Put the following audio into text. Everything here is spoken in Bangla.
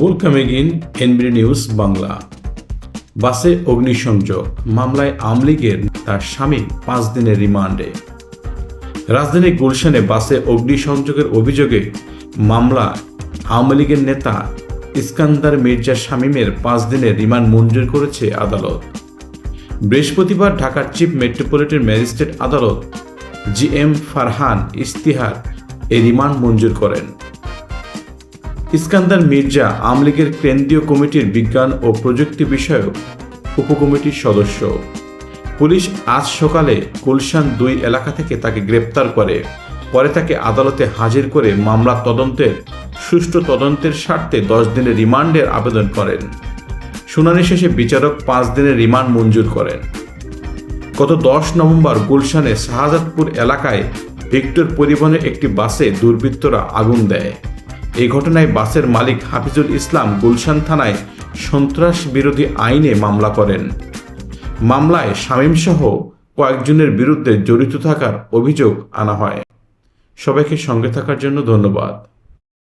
Welcome again N B news Bangla বাসে অগ্নিসংযোগ, মামলায় আমলিগের তার স্বামী পাঁচ দিনের রিমান্ডে। রাজধানীর গুলশানে বাসে অগ্নিসংযোগের অভিযোগে মামলা আওয়ামী লীগের নেতা ইস্কান্দার মির্জা শামীমের পাঁচ দিনের রিমান্ড মঞ্জুর করেছে আদালত। বৃহস্পতিবার ঢাকার চিফ মেট্রোপলিটন ম্যাজিস্ট্রেট আদালত জি এম ফারহান ইস্তিহার এই রিমান্ড মঞ্জুর করেন। ইস্কান্দার মির্জা আওয়ামী লীগের কেন্দ্রীয় কমিটির বিজ্ঞান ও প্রযুক্তি বিষয়ক উপকমিটির সদস্য। পুলিশ আজ সকালে গুলশান দুই এলাকা থেকে তাকে গ্রেপ্তার করে। পরে তাকে আদালতে হাজির করে মামলা তদন্তের, সুষ্ঠু তদন্তের স্বার্থে দশ দিনের রিমান্ডের আবেদন করেন। শুনানি শেষে বিচারক পাঁচ দিনের রিমান্ড মঞ্জুর করেন। গত দশ নভেম্বর গুলশানে শাহজাদপুর এলাকায় ভিক্টর পরিবহনের একটি বাসে দুর্বৃত্তরা আগুন দেয়। এই ঘটনায় বাসের মালিক হাফিজুল ইসলাম গুলশান থানায় সন্ত্রাস বিরোধী আইনে মামলা করেন। মামলায় শামীম সহ কয়েকজনের বিরুদ্ধে জড়িত থাকার অভিযোগ আনা হয়। সবাইকে সঙ্গে থাকার জন্য ধন্যবাদ।